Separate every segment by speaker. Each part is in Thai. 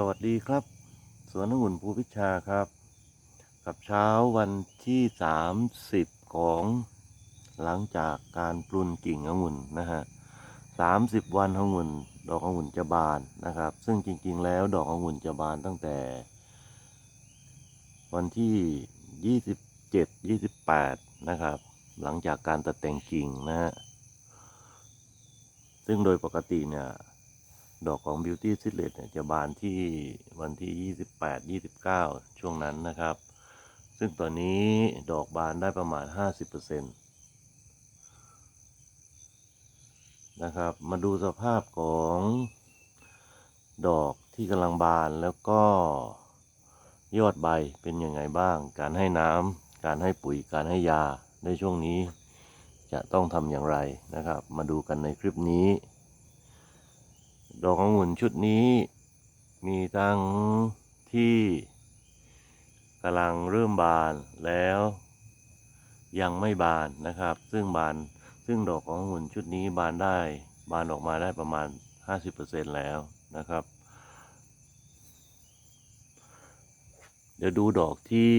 Speaker 1: สวัสดีครับ สวนองุ่นภูพิชาครับ กับเช้าวันที่ 30 ของหลังจากการปรุนกิ่งองุ่นนะฮะ30วันองุ่น ดอกองุ่นจะบานนะครับ ซึ่งจริงๆ แล้วดอกองุ่นจะบานตั้งแต่ วันที่ 27 28 นะครับ หลังจากการตัดแต่งกิ่งนะฮะซึ่งโดยปกติเนี่ย ดอกของ Beauty s i l e t เนี่ยจะบานที่วันที่ 28 29 ช่วงนั้นนะครับ ซึ่งตอนนี้ดอกบานได้ประมาณ 50%นะครับ มาดูสภาพของดอกที่กำลังบานแล้วก็ยอดใบเป็นยังไงบ้าง การให้น้ำการให้ปุ๋ยการให้ยาในช่วงนี้จะต้องทำอย่างไรนะครับ มาดูกันในคลิปนี้ ดอกองุ่นชุดนี้ มีทั้งที่กำลังเริ่มบานแล้ว ยังไม่บานนะครับ ซึ่งบานซึ่งดอกขององุ่นชุดนี้บานได้ บานออกมาได้ประมาณ 50%แล้วนะครับ เดี๋ยวดูดอกที่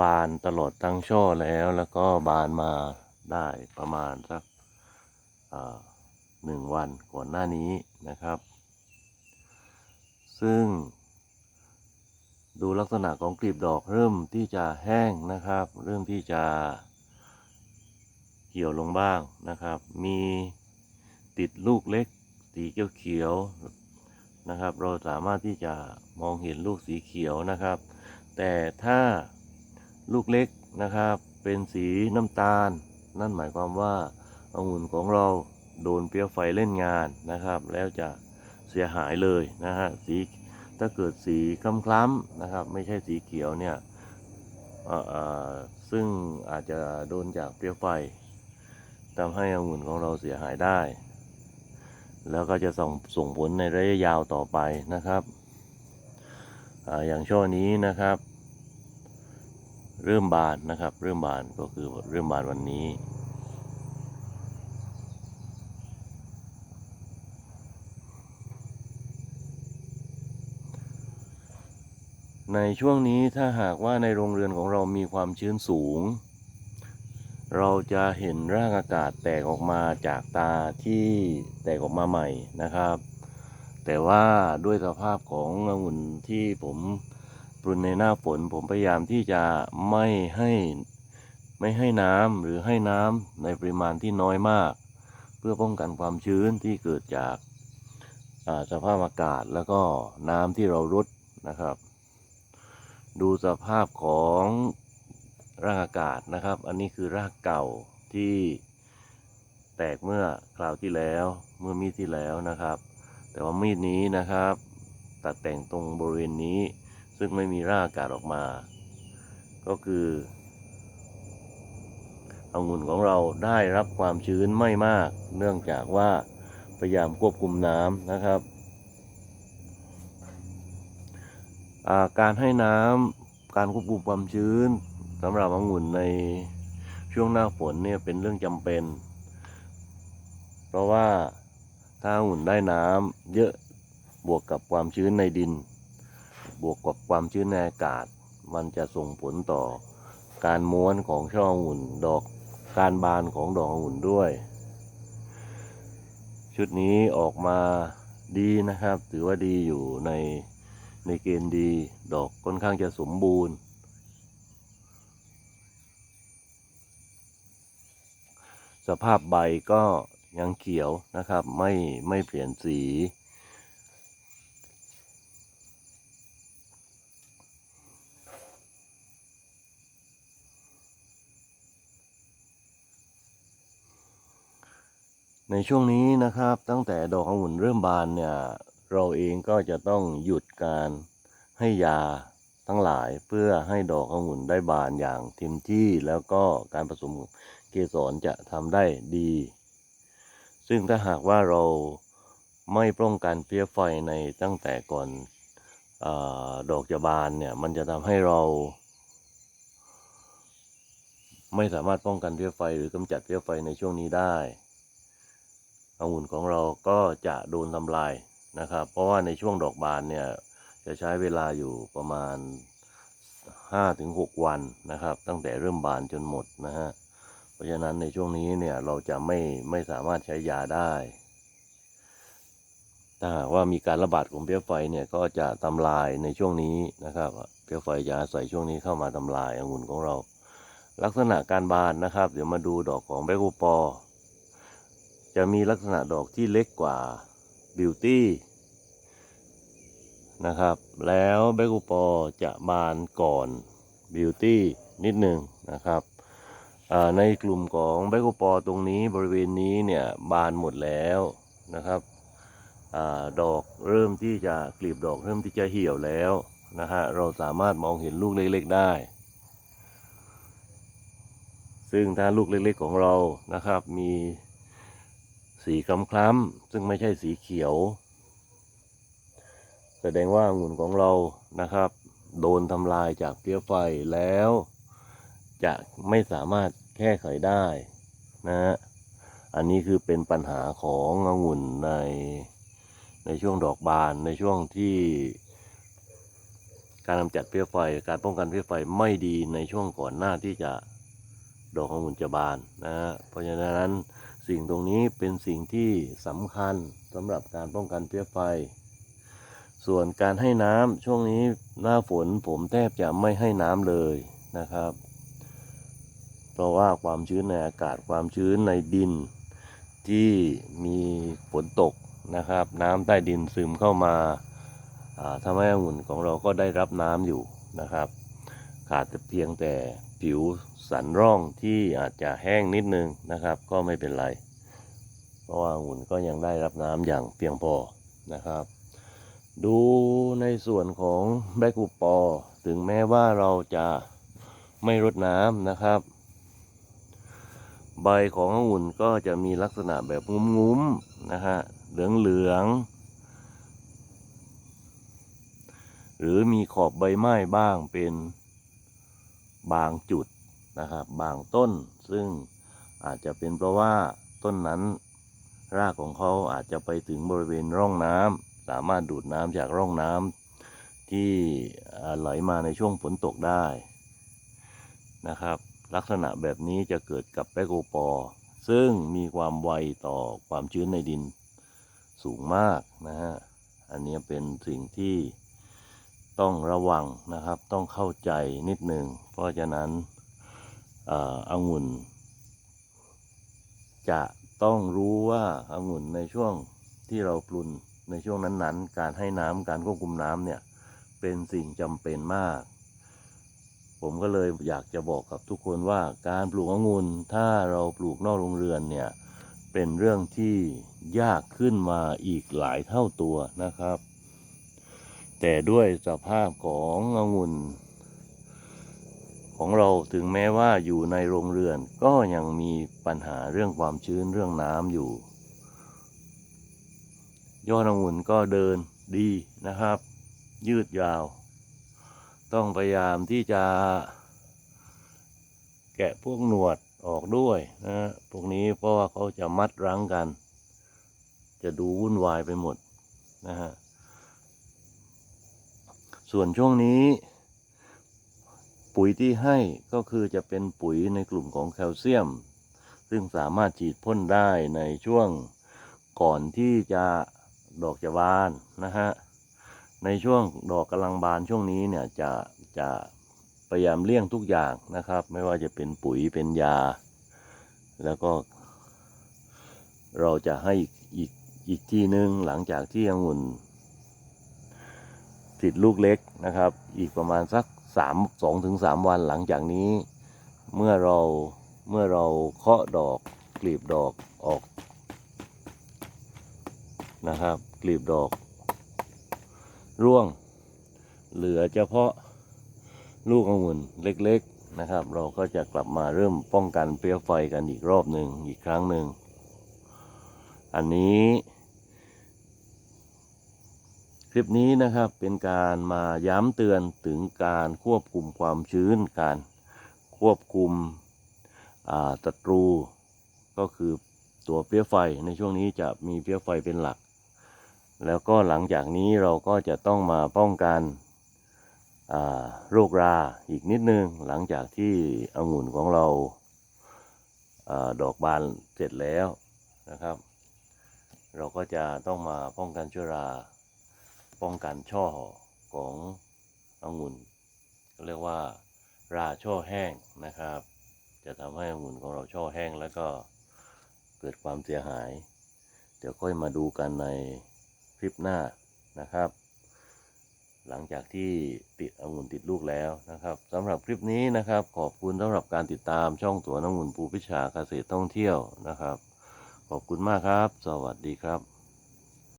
Speaker 1: บานตลอดทั้งช่อแล้วแล้วก็บานมาได้ประมาณสักอ่า หนึ่งวันก่อนหน้านี้นะครับ ซึ่ง ดูลักษณะของกลีบดอกเริ่มที่จะแห้งนะครับ เริ่มที่จะเหี่ยวลงบ้างนะครับ มีติดลูกเล็กสีเขียวๆนะครับ เราสามารถที่จะมองเห็นลูกสีเขียวนะครับ แต่ถ้าลูกเล็กนะครับ เป็นสีน้ำตาล นั่นหมายความว่าองุ่นของเรา โดนเปลวไฟเล่นงานนะครับ แล้วจะเสียหายเลยนะฮะสีถ้าเกิดสีคล้ำๆนะครับ ไม่ใช่สีเขียวเนี่ยซึ่งอาจจะโดนจากเปลวไฟทำให้องุ่นของเราเสียหายได้ แล้วก็จะส่งส่งผลในระยะยาวต่อไปนะครับออย่างช่อนี้นะครับ เริ่มบานนะครับ เริ่มบานก็คือเริ่มบานวันนี้ ในช่วงนี้ถ้าหากว่าในโรงเรือนของเรามีความชื้นสูง เราจะเห็นร่างอากาศแตกออกมาจากตาที่แตกออกมาใหม่นะครับ แต่ว่าด้วยสภาพขององุ่นที่ผมปรุนในหน้าฝนผมพยายามที่จะไม่ให้ไม่ให้น้ำหรือให้น้ำในปริมาณที่น้อยมาก เพื่อป้องกันความชื้นที่เกิดจากสภาพอากาศแล้วก็น้ำที่เรารดนะครับ ดูสภาพของรากอากาศนะครับ อันนี้คือรากเก่าที่แตกเมื่อคราวที่แล้วเมื่อมีดที่แล้วนะครับ แต่ว่ามีดนี้นะครับ ตัดแต่งตรงบริเวณนี้ ซึ่งไม่มีรากอากาศออกมา ก็คือองุ่นของเราได้รับความชื้นไม่มาก เนื่องจากว่าพยายามควบคุมน้ำนะครับ อ่า การให้น้ำการควบคุมความชื้นสำหรับองุ่นในช่วงหน้าฝนเนี่ยเป็นเรื่องจำเป็น เพราะว่าถ้าองุ่นได้น้ำเยอะบวกกับความชื้นในดิน บวกกับความชื้นในอากาศ มันจะส่งผลต่อการม้วนของช่อองุ่นดอกการบานของดอกองุ่นด้วย ชุดนี้ออกมาดีนะครับ ถือว่าดีอยู่ใน ในเกณฑ์ดีดอกค่อนข้างจะสมบูรณ์ สภาพใบก็ยังเขียวนะครับไม่ไม่เปลี่ยนสี ในช่วงนี้นะครับตั้งแต่ดอกองุ่นเริ่มบานเนี่ย เราเองก็จะต้องหยุดการให้ยาทั้งหลายเพื่อให้ดอกองุ่นได้บานอย่างเต็มที่แล้วก็การผสมเกสรจะทำได้ดี ซึ่งถ้าหากว่าเราไม่ป้องกันเพี้ยไฟในตั้งแต่ก่อนออดอกจะบานเนี่ยมันจะทำให้เรา ไม่สามารถป้องกันเพี้ยไฟหรือกำจัดเพี้ยไฟในช่วงนี้ได้องุ่นของเราก็จะโดนทำลาย นะครับ เพราะว่าในช่วงดอกบานเนี่ยจะใช้เวลาอยู่ประมาณ 5-6 วันนะครับ ตั้งแต่เริ่มบานจนหมดนะฮะเพราะฉะนั้นในช่วงนี้เนี่ยเราจะไม่ไม่สามารถใช้ยาได้ถ้าหากว่ามีการระบาดของเพี้ยไฟเนี่ยก็จะทำลายในช่วงนี้นะครับเพี้ยไฟจะอาศัยช่วงนี้เข้ามาทำลายองุ่นของเรา ลักษณะการบานนะครับ เดี๋ยวมาดูดอกของแบคูปอ จะมีลักษณะดอกที่เล็กกว่า บิวตี้นะครับ แล้วแบคูปอจะบานก่อนบิวตี้นิดหนึ่งนะครับในกลุ่มของแบคูปอตรงนี้บริเวณนี้เนี่ยบานหมดแล้วนะครับอดอกเริ่มที่จะกลีบดอกเริ่มที่จะเหี่ยวแล้วนะฮะเราสามารถมองเห็นลูกเล็กๆได้ ซึ่งถ้าลูกเล็กๆของเรานะครับมี สีคล้ำๆซึ่งไม่ใช่สีเขียว แสดงว่าองุ่นของเรานะครับ โดนทำลายจากเพี้ยไฟแล้ว จะไม่สามารถแก้ไขได้นะฮะอันนี้คือเป็นปัญหาขององุ่นในในช่วงดอกบานในช่วงที่การกำจัดเพี้ยไฟ การป้องกันเพี้ยไฟไม่ดีในช่วงก่อนหน้าที่จะดอกองุ่นจะบานนะฮะเพราะฉะนั้น สิ่งตรงนี้เป็นสิ่งที่สำคัญสำหรับการป้องกันเพี้ยไฟ ส่วนการให้น้ำช่วงนี้หน้าฝนผมแทบจะไม่ให้น้ำเลยนะครับ เพราะว่าความชื้นในอากาศความชื้นในดินที่มีฝนตกนะครับ น้ำใต้ดินซึมเข้ามาทำให้องุ่นของเราก็ได้รับน้ำอยู่นะครับ ขาดแต่เพียงแต่ ผิวสันร่องที่อาจจะแห้งนิดนึงนะครับ ก็ไม่เป็นไร เพราะว่าองุ่นก็ยังได้รับน้ำอย่างเพียงพอนะครับ ดูในส่วนของแบกูปอ ถึงแม้ว่าเราจะไม่รดน้ำนะครับ ใบขององุ่นก็จะมีลักษณะแบบงุ้มๆนะฮะเหลืองๆหรือมีขอบใบไม้บ้างเป็น บางจุดนะครับ บางต้นซึ่งอาจจะเป็นเพราะว่าต้นนั้น รากของเขาอาจจะไปถึงบริเวณร่องน้ำสามารถดูดน้ำจากร่องน้ำที่ไหลมาในช่วงฝนตกได้นะครับ ลักษณะแบบนี้จะเกิดกับแปโกปอ ซึ่งมีความไวต่อความชื้นในดินสูงมากนะฮะ อันนี้เป็นสิ่งที่ ต้องระวังนะครับ ต้องเข้าใจนิดหนึ่ง เพราะฉะนั้นอ่อองุ่น จะต้องรู้ว่าองุ่นในช่วงที่เราปรุนในช่วงนั้นๆ การให้น้ำการควบคุมน้ำเนี่ยเป็นสิ่งจำเป็นมาก ผมก็เลยอยากจะบอกกับทุกคนว่าการปลูกองุ่นถ้าเราปลูกนอกโรงเรือนเนี่ยเป็นเรื่องที่ยากขึ้นมาอีกหลายเท่าตัวนะครับ แต่ด้วยสภาพขององุ่นของเราถึงแม้ว่าอยู่ในโรงเรือนก็ยังมีปัญหาเรื่องความชื้นเรื่องน้ำอยู่ ยอดองุ่นก็เดินดีนะครับ ยืดยาว ต้องพยายามที่จะ แกะพวกหนวดออกด้วยนะพวกนี้เพราะว่าเขาจะมัดรั้งกัน จะดูวุ่นวายไปหมดนะฮะ ส่วนช่วงนี้ ปุ๋ยที่ให้ก็คือจะเป็นปุ๋ยในกลุ่มของแคลเซียม ซึ่งสามารถฉีดพ่นได้ในช่วงก่อนที่จะดอกจะบานนะฮะ ในช่วงดอกกำลังบานช่วงนี้เนี่ยจะจะพยายามเลี่ยงทุกอย่างนะครับ ไม่ว่าจะเป็นปุ๋ยเป็นยา แล้วก็ เราจะให้อีกอีกอีกทีนึงหลังจากที่องุ่น ติดลูกเล็กนะครับ อีกประมาณสักสามสองถึงสามวันหลังจากนี้ เมื่อเราเมื่อเราเคาะดอกกลีบดอกออกนะครับ กลีบดอก ร่วง เหลือเฉพาะลูกองุ่นเล็กๆนะครับ เราก็จะกลับมาเริ่มป้องกันเปรี้ยวไฟกันอีกรอบหนึ่งอีกครั้งหนึ่ง อันนี้ คลิปนี้นะครับเป็นการมาย้ำเตือนถึงการควบคุมความชื้น การควบคุมศัตรู ก็คือตัวเปรี้ยไฟในช่วงนี้จะมีเปรี้ยไฟเป็นหลัก แล้วก็หลังจากนี้เราก็จะต้องมาป้องกันโรคราอีกนิดนึง หลังจากที่องุ่นของเราอาดอกบานเสร็จแล้วนะครับ เราก็จะต้องมาป้องกันเชื้อรา ป้องกันช่อขององุ่นเรียกว่าราช่อแห้งนะครับ จะทำให้องุ่นของเราช่อแห้งแล้วก็เกิดความเสียหาย เดี๋ยวค่อยมาดูกันในคลิปหน้านะครับ หลังจากที่ติดองุ่นติดลูกแล้วนะครับสำหรับคลิปนี้นะครับ ขอบคุณสำหรับการติดตามช่องตัวน้องุ่นปูพิชาเกษตรท่องเที่ยวนะครับ ขอบคุณมากครับ สวัสดีครับ